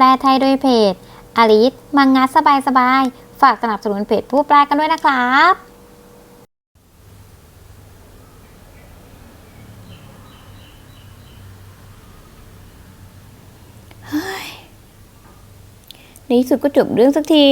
แปลไทยโดยเพจอลิสมังงะสบายสบาย ฝากสนับสนุนเพจผู้แปลกันด้วยนะครับในที่สุดก็จบเรื่องสักที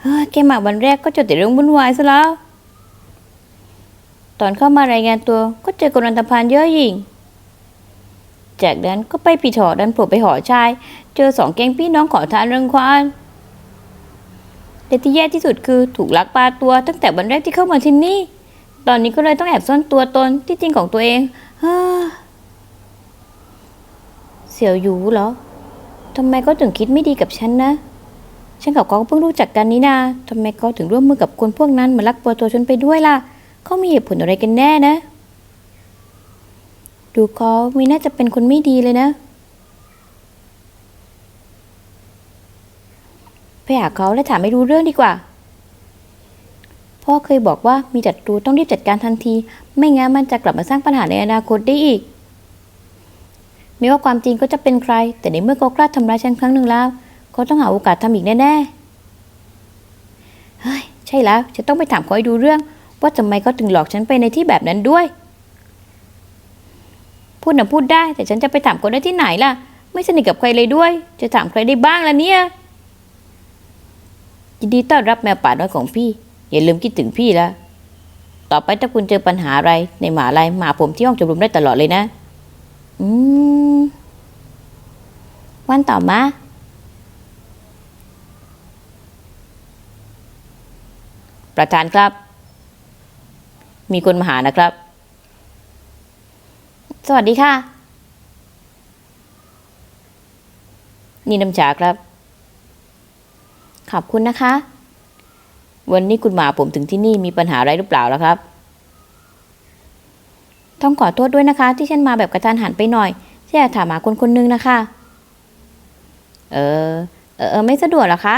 เฮ้ย แกมาวันแรกก็เจอแต่เรื่องวุ่นวายซะแล้ว ตอนเข้ามารายงานตัวก็เจอกำนันตพานเยอะยิ่ง จากนั้นก็ไปปีถอดันโผล่ไปหอชาย เจอสองแก๊งพี่น้องขอทานเรื่องควานแต่ที่แย่ที่สุดคือถูกลักพาตัวตั้งแต่วันแรกที่เข้ามาที่นี่ ตอนนี้ก็เลยต้องแอบซ่อนตัวตนที่จริงของตัวเองเสี่ยวหยูเหรอทำไมเขาถึงคิดไม่ดีกับฉันนะ ฉันกับเขาเพิ่งรู้จักกันนี่นาทำไมเขาถึงร่วมมือกับคนพวกนั้นมาลักพาตัวฉันไปด้วยล่ะเขามีเหตุผลอะไรกันแน่นะ ดูเขาม่น่าจะเป็นคนไม่ดีเลยนะ ไปหาเขาและถามให้รู้เรื่องดีกว่า พ่อเคยบอกว่ามีจัตรูต้องรีบจัดการทันที ไม่งั้นมันจะกลับมาสร้างปัญหาในอนาคตได้อีก ไม่ว่าความจริงก็จะเป็นใคร แต่ในเมื่อเขากล้าทำร้ายฉันครั้งหนึ่งแล้วเขาต้องหาโอกาสทำอีกแน่ๆ เฮ้ย ใช่แล้ว ฉันต้องไปถามเขาให้ดูเรื่อง ว่าทำไมเขาถึงหลอกฉันไปในที่แบบนั้นด้วย พูดนะพูดได้ แต่ฉันจะไปถามคนได้ที่ไหนล่ะ ไม่สนิทกับใครเลยด้วย จะถามใครได้บ้างล่ะเนี่ยยินดีต้อนรับแมวป่าน้อยของพี่ อย่าลืมคิดถึงพี่ละต่อไปถ้าคุณเจอปัญหาอะไรในหมาลัยมาหาผมที่ห้องจุมได้ตลอดเลยนะ อืม วันต่อมาประธานครับ มีคนมาหานะครับ สวัสดีค่ะ นี่น้ำชาครับ ขอบคุณนะคะ วันนี้คุณมาผมถึงที่นี่มีปัญหาอะไรหรือเปล่าล้วครับ ต้องขอโทษด้วยนะคะ ที่ฉันมาแบบกระทันหันไปหน่อยฉันอยากถามหาคนคนนึงนะคะเออเออ เออไม่สะดวกหรอคะ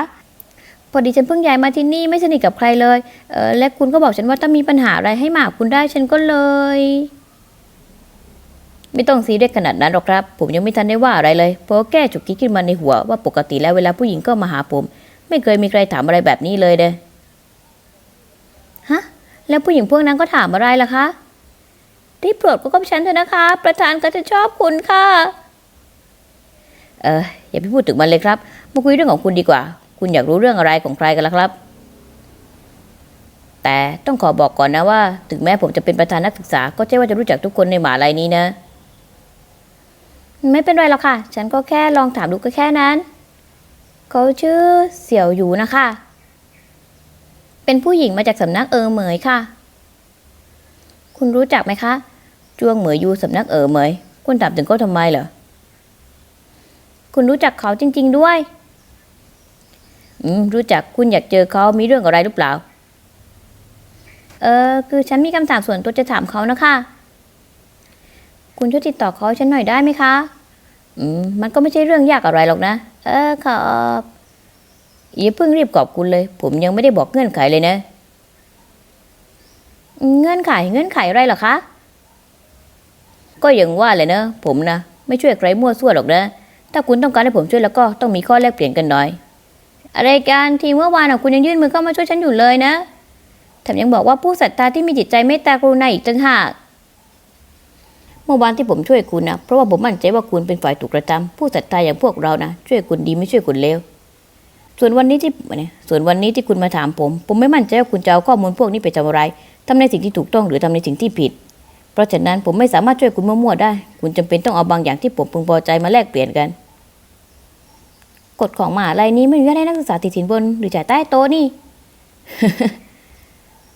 พอดีฉันเพิ่งย้ายมาที่นี่ไม่สนิทกับใครเลย เออและคุณก็บอกฉันว่าถ้ามีปัญหาอะไรให้มาหาคุณได้ฉันก็เลย ไม่ต้องซีเรียสขนาดนั้นหรอกครับ ผมยังไม่ทันได้ว่าอะไรเลยเพราะแก้จุกคิดขึ้นมาในหัวว่าปกติแล้วเวลาผู้หญิงก็มาหาผม ไม่เคยมีใครถามอะไรแบบนี้เลยเด้ฮะ แล้วผู้หญิงพวกนั้นก็ถามอะไรล่ะคะได้โปรดก็กับฉันเถอะนะคะ ประธานก็จะชอบคุณค่ะ เอออย่าไปพูดถึงมันเลยครับ มาคุยเรื่องของคุณดีกว่า คุณอยากรู้เรื่องอะไรของใครกันล่ะครับ แต่ต้องขอบอกก่อนนะว่า ถึงแม้ผมจะเป็นประธานนักศึกษา ก็ใช่ว่าจะรู้จักทุกคนในหมหาลัยนี้นะ ไม่เป็นไรหรอกค่ะ ฉันก็แค่ลองถามดูก็แค่นั้น เขาชื่อเสี่ยวหยูนะคะ เป็นผู้หญิงมาจากสำนักเออเหมยค่ะ คุณรู้จักไหมคะ จวงเหมยยูสำนักเออเหมย คุณถามถึงเขาทำไมเหรอ คุณรู้จักเขาจริง ๆ ด้วย อืม รู้จัก คุณอยากเจอเขามีเรื่องอะไรหรือเปล่า เออ คือฉันมีคำถามส่วนตัวจะถามเขานะคะ คุณช่วยติดต่อเขาฉันหน่อยได้ไหมคะ อืม มันก็ไม่ใช่เรื่องยากอะไรหรอกนะ เออขอบอย่าเพิ่งรีบขอบคุณเลย ผมยังไม่ได้บอกเงื่อนไขเลยนะ เงื่อนไขเงื่อนไขอะไรหรอคะ ก็อย่างว่าเลยนะ ผมนะไม่ช่วยใครมั่วซั่วหรอกนะ ถ้าคุณต้องการให้ผมช่วยแล้วก็ต้องมีข้อแลกเปลี่ยนกันหน่อย อะไรกันทีเมื่อวานคุณยังยื่นมือเข้ามาช่วยฉันอยู่เลยนะแถมยังบอกว่าผู้ศรัทธาที่มีจิตใจเมตตากรุณาอีกต่างหาก เมื่อวานที่ผมช่วยคุณนะเพราะว่าผมมั่นใจว่าคุณเป็นฝ่ายถูกกระทำผู้ศรัทธาอย่างพวกเรานะช่วยคุณดีไม่ช่วยคุณเลวส่วนวันนี้ที่เนี่ยส่วนวันนี้ที่คุณมาถามผม ผมไม่มั่นใจว่าคุณจะเอาข้อมูลพวกนี้ไปทำอะไรทำในสิ่งที่ถูกต้องหรือทำในสิ่งที่ผิด เพราะฉะนั้นผมไม่สามารถช่วยคุณมั่วๆได้ คุณจำเป็นต้องเอาบางอย่างที่ผมพึงพอใจมาแลกเปลี่ยนกัน กฎของมหาลัยนี้ไม่อนุญาตให้นักศึกษาติดสินบนหรือจ่ายใต้โต๊ะนี่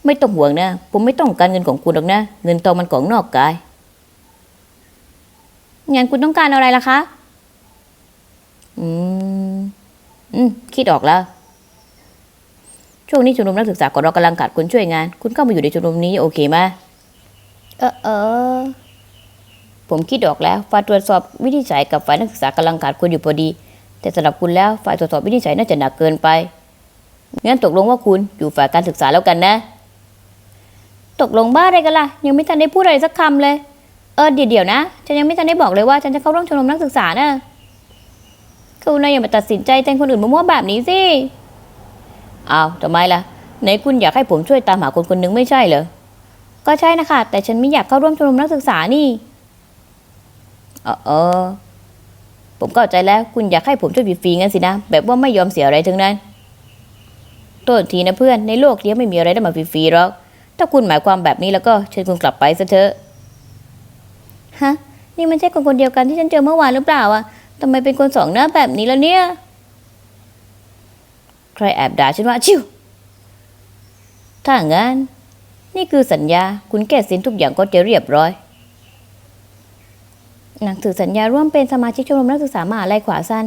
ไม่ต้องห่วงนะ ผมไม่ต้องการเงินของคุณหรอกนะ เงินทองมันของนอกกาย งั้นคุณต้องการอะไรล่ะคะ อืม อืม คิดออกแล้ว ช่วงนี้ชมรมนักศึกษาของเรากำลังขาดคนช่วยงาน คุณเข้ามาอยู่ในชมรมนี้โอเคไหมเออเออ ผมคิดออกแล้ว ฝ่ายตรวจสอบวินิจฉัยกับฝ่ายนักศึกษากำลังขาดคนอยู่พอดี แต่สำหรับคุณแล้วฝ่ายตรวจสอบวินิจฉัยน่าจะหนักเกินไป งั้นตกลงว่าคุณอยู่ฝ่ายการศึกษาแล้วกันนะ ตกลงบ้าอะไรกันล่ะ ยังไม่ทันได้พูดอะไรสักคำเลย เออเดี๋ยวเดี๋ยวนะ ฉันยังไม่ทันได้บอกเลยว่าฉันจะเข้าร่วมชมรมนักศึกษานะเข้าสู้นายอย่ามาตัดสินใจแทนคนอื่นมั่วๆแบบนี้สิอ้าวทำไมล่ะไหนคุณอยากให้ผมช่วยตามหาคนคนหนึ่งไม่ใช่เหรอ ก็ใช่นะคะ แต่ฉันไม่อยากเข้าร่วมชมรมนักศึกษานี่ เออเออ ผมเข้าใจแล้วคุณอยากให้ผมช่วยฟรีๆงั้นสินะ แบบว่าไม่ยอมเสียอะไรทั้งนั้น โทษทีนะเพื่อน ในโลกนี้ไม่มีอะไรได้มาฟรีๆหรอก ถ้าคุณหมายความแบบนี้แล้วก็เชิญคุณกลับไปซะเถอะ ฮะ นี่มันใช่คนคนเดียวกันที่ฉันเจอเมื่อวานหรือเปล่าอะทำไมเป็นคนสองหน้าแบบนี้แล้วเนี่ย ใครแอบด่าฉันว่าชิวถ้างั้น นี่คือสัญญา คุณแก้สินทุกอย่างก็จะเรียบร้อยหนังสือสัญญาร่วมเป็นสมาชิกชมรมนักศึกษามหาลัยขวาซัน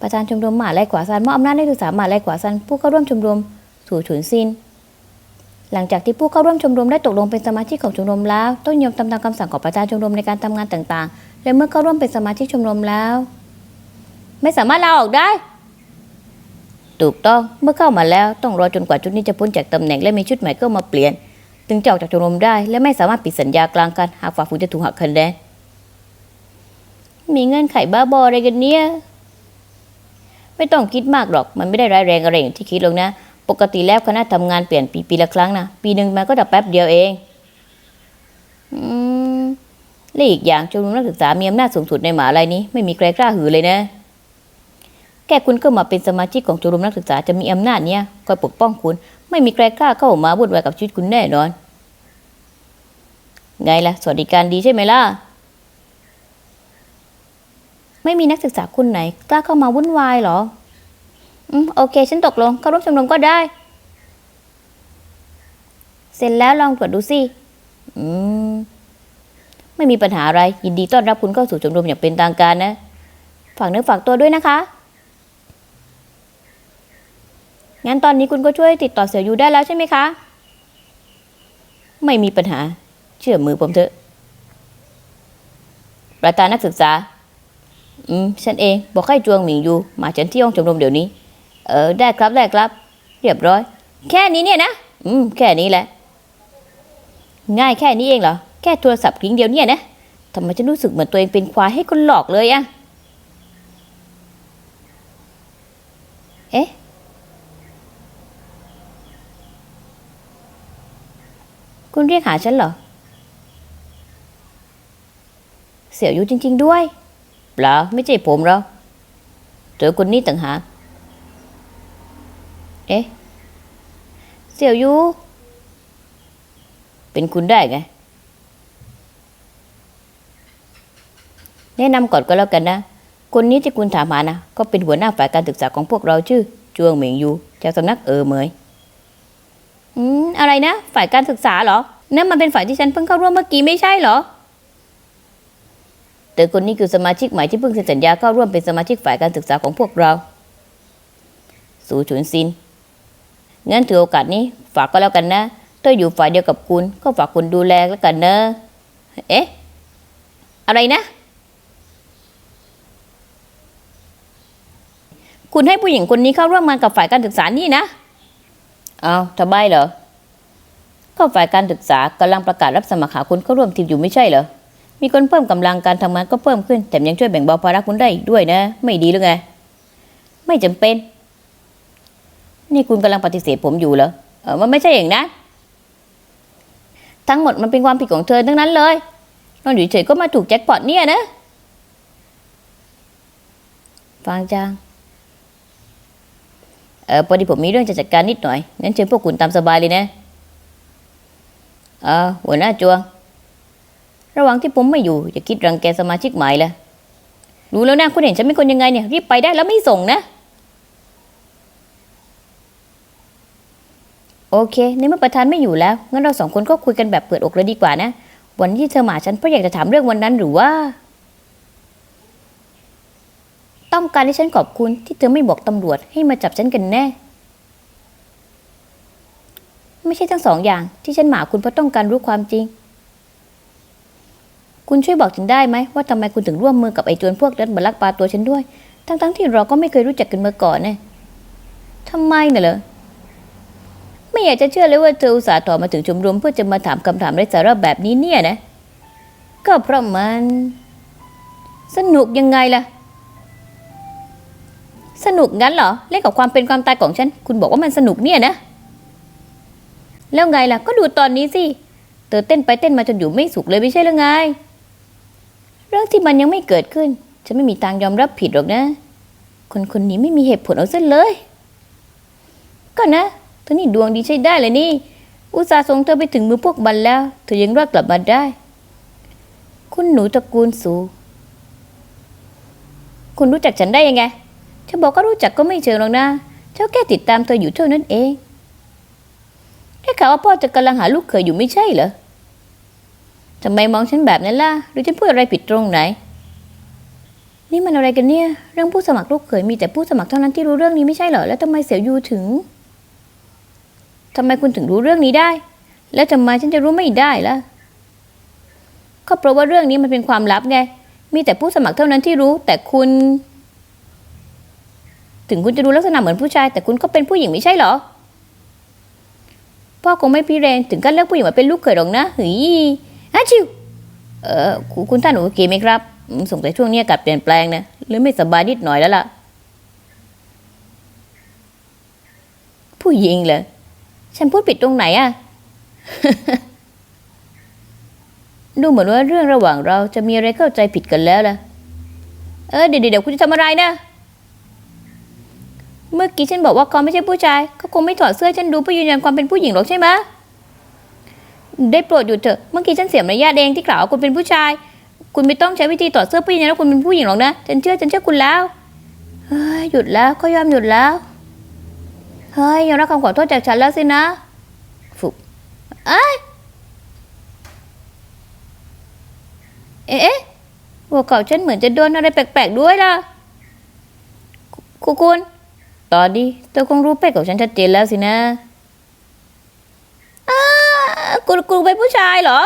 ประธานชมรมมหาลัยขวาซันมอบอำนาจให้นักศึกษามหาลัยขวาซันผู้เข้าร่วมชมรมสู่ฉุนซิน หลังจากที่ผู้เข้าร่วมชมรมได้ตกลงเป็นสมาชิกของชมรมแล้ว ต้องยอมทำตามคำสั่งของประธานชมรมในการทำงานต่างๆ และเมื่อเข้าร่วมเป็นสมาชิกชมรมแล้ว ไม่สามารถลาออกได้ ถูกต้องเมื่อเข้ามาแล้วต้องรอจนกว่าชุดนี้จะพ้นจากตำแหน่งและมีชุดใหม่เข้ามาเปลี่ยน ถึงจะออกจากชมรมได้ และไม่สามารถปิดสัญญากลางกันหากฝ่าฝืนจะถูกหักคะแนนมีเงื่อนไขบ้าบออะไรกันเนี่ยไม่ต้องคิดมากหรอกมันไม่ได้ร้ายแรงอะไรอย่างที่คิดหรอกนะ ปกติแล้วคณะทำงานเปลี่ยนปีปีละครั้งนะปีหนึ่งมันก็ดับแป๊บเดียวเองอืมและอีกอย่างชมรมนักศึกษามีอำนาจสูงสุดในหมหาลัยนี้ไม่มีใครกล้าหือเลยนะแค่คุณเข้ามาเป็นสมาชิกของชมรมนักศึกษาจะมีอำนาจเนี้ยคอยปกป้องคุณ ไม่มีใครกล้าเข้ามาวุ่นวายกับชีวิตคุณแน่นอน ไงล่ะ สวัสดิการดีใช่ไหมล่ะ ไม่มีนักศึกษาคนไหน กล้าเข้ามาวุ่นวายหรอ โอเค ฉันตกลงเข้าร่วมชมรมก็ได้ เสร็จแล้วลองตรวจดูสิ อืม ไม่มีปัญหาอะไร ยินดีต้อนรับคุณเข้าสู่ชมรมอย่างเป็นทางการนะ ฝากเนื้อฝากตัวด้วยนะคะ งั้นตอนนี้คุณก็ช่วยติดต่อเสี่ยวยูได้แล้วใช่ไหมคะ ไม่มีปัญหา เชื่อมือผมเถอะ ประธานนักศึกษา อืม ฉันเอง บอกให้จวงหมิงยู มาฉันที่ห้องชมรมเดี๋ยวนี้ เออได้ครับได้ครับ เรียบร้อย แค่นี้เนี่ยนะ อืมแค่นี้แหละ ง่ายแค่นี้เองเหรอ แค่โทรศัพท์กริ้งเดียวเนี่ยนะทำไมฉันรู้สึกเหมือนตัวเองเป็นควายให้คนหลอกเลยอะเอ๊ะคุณเรียกหาฉันเหรอ เสี่ยวยูจริง ๆ ด้วย เปล่าไม่ใช่ผมหรอกเจอคนนี้ต่างหาก เอ๊ะ เสี่ยวยู เป็นคุณได้ไง แนะนำก่อนก็แล้วกันนะ คนนี้ที่คุณถามหานะ ก็เป็นหัวหน้าฝ่ายการศึกษาของพวกเราชื่อ จวงเหมิงยูจากสำนักเออเหมย อืม อะไรนะ ฝ่ายการศึกษาเหรอ นั่นมันเป็นฝ่ายที่ฉันเพิ่งเข้าร่วมเมื่อกี้ไม่ใช่เหรอแต่คนนี้คือสมาชิกใหม่ที่เพิ่งเซ็นสัญญาเข้าร่วมเป็นสมาชิกฝ่ายการศึกษาของพวกเรา สูฉุนซิน งั้นถือโอกาสนี้ฝากก็แล้วกันนะถ้าอยู่ฝ่ายเดียวกับคุณ ก็ฝากคุณดูแลแล้วกันเนอะเอ๊ะ อะไรนะ คุณให้ผู้หญิงคนนี้เข้าร่วมงานกับฝ่ายการศึกษานี่นะ เอาทำไมเหรอ ก็ฝ่ายการศึกษากำลังประกาศรับสมัครหาคนเข้าร่วมทีมอยู่ไม่ใช่เหรอ มีคนเพิ่มกำลังการทำงานก็เพิ่มขึ้น แถมยังช่วยแบ่งเบาภาระคุณได้อีกด้วยนะ ไม่ดีหรือไง ไม่จำเป็น นี่คุณกำลังปฏิเสธผมอยู่เหรอเออมันไม่ใช่อย่างนั้นทั้งหมดมันเป็นความผิดของเธอทั้งนั้นเลยนอนอยู่เฉยก็มาถูกแจ็คพอตเนี่ยนะฟังจังเออพอดีผมมีเรื่องจะจัดการนิดหน่อยงั้นเชิญพวกคุณตามสบายเลยนะเออหัวหน้าจวง ระหว่างที่ผมไม่อยู่อย่าคิดรังแกสมาชิกใหม่ละรู้แล้วนะคุณเห็นฉันเป็นคนยังไงเนี่ยรีบไปได้แล้วไม่ส่งนะ โอเค ในเมื่อประธานไม่อยู่แล้ว งั้นเราสองคนก็คุยกันแบบเปิดอกเลยดีกว่านะ วันที่เธอมาฉันเพราะอยากจะถามเรื่องวันนั้นหรือว่า ต้องการให้ฉันขอบคุณที่เธอไม่บอกตำรวจให้มาจับฉันกันแน่ ไม่ใช่ทั้งสองอย่างที่ฉันหมาคุณเพราะต้องการรู้ความจริง คุณช่วยบอกฉันได้ไหมว่าทำไมคุณถึงร่วมมือกับไอ้โจรพวกนั้นมาลักพาตัวฉันด้วย ทั้งๆที่เราก็ไม่เคยรู้จักกันมาก่อนเนี่ยทำไมน่ะเหรอ ไม่อยากจะเชื่อเลยว่าเธออุตส่าห์ต่อมาถึงชมรมเพื่อจะมาถามคำถามไร้สาระแบบนี้เนี่ยนะ ก็เพราะมัน สนุกยังไงล่ะ สนุกงั้นเหรอ เล่นกับความเป็นความตายของฉัน คุณบอกว่ามันสนุกเนี่ยนะ แล้วไงล่ะ ก็ดูตอนนี้สิ เธอเต้นไปเต้นมาจนอยู่ไม่สุขเลยไม่ใช่หรือไง เรื่องที่มันยังไม่เกิดขึ้น ฉันไม่มีทางยอมรับผิดหรอกนะ คนคนนี้ไม่มีเหตุผลเอาซะเลย ก็นะ ธอนี่ดวงดีใช้ได้เลยนี่ อุตส่าห์ส่งเธอไปถึงมือพวกมันแล้ว เธอยังรอดกลับมาได้ คุณหนูตระกูลสู คุณรู้จักฉันได้ยังไงเธอบอกก็รู้จักก็ไม่เชิงหรอกนะเจ้าแค่ติดตามเธออยู่เท่านั้นเองได้ข่าวว่าพ่อจะกำลังหาลูกเขยอยู่ไม่ใช่เหรอทำไมมองฉันแบบนั้นล่ะ หรือฉันพูดอะไรผิดตรงไหน นี่มันอะไรกันเนี่ย เรื่องผู้สมัครลูกเขยมีแต่ผู้สมัครเท่านั้นที่รู้เรื่องนี้ไม่ใช่เหรอ แล้วทำไมเสี่ยวยูถึง ทำไมคุณถึงรู้เรื่องนี้ได้ แล้วทำไมฉันจะรู้ไม่ได้ล่ะ ก็เพราะว่าเรื่องนี้มันเป็นความลับไง มีแต่ผู้สมัครเท่านั้นที่รู้ แต่คุณ ถึงคุณจะดูลักษณะเหมือนผู้ชาย แต่คุณก็เป็นผู้หญิงไม่ใช่เหรอ พ่อคงไม่พี่เรนถึงขั้นเลือกผู้หญิงมาเป็นลูกเขยหรอกนะเฮ้ยอาชิว เออคุณท่านโอเคไหมครับ สงสัยช่วงนี้อากาศเปลี่ยนแปลงนะหรือไม่สบายนิดหน่อยแล้วล่ะ ผู้หญิงเหรอ ฉันพูดผิดตรงไหนอะดูเหมือนว่าเรื่องระหว่างเราจะมีอะไรเข้าใจผิดกันแล้วล่ะ เออเดี๋ยวเดี๋ยวคุณจะทำอะไรนะ เมื่อกี้ฉันบอกว่าเขาไม่ใช่ผู้ชายเขาคงไม่ถอดเสื้อฉันดูเพื่อยืนยันความเป็นผู้หญิงหรอกใช่ไหมได้โปรดหยุดเถอะ เมื่อกี้ฉันเสียมารยาทเองที่กล่าวว่าคุณเป็นผู้ชาย คุณไม่ต้องใช้วิธีถอดเสื้อเพื่อยืนยันว่าคุณเป็นผู้หญิงหรอกนะ ฉันเชื่อฉันเชื่อคุณแล้วเฮ้ยหยุดแล้วก็ยอมหยุดแล้ว เฮ้ยยอมรับคำขอโทษจากฉันแล้วสินะฟุบเอ้ยเอ๊ะหัวเข่าฉันเหมือนจะโดนอะไรแปลกๆด้วยล่ะคุคุณ ตอนนี้เธอคงรู้เป็กของฉันชัดเจนแล้วสินะอ้าคุณคุณเป็นผู้ชายเหรอ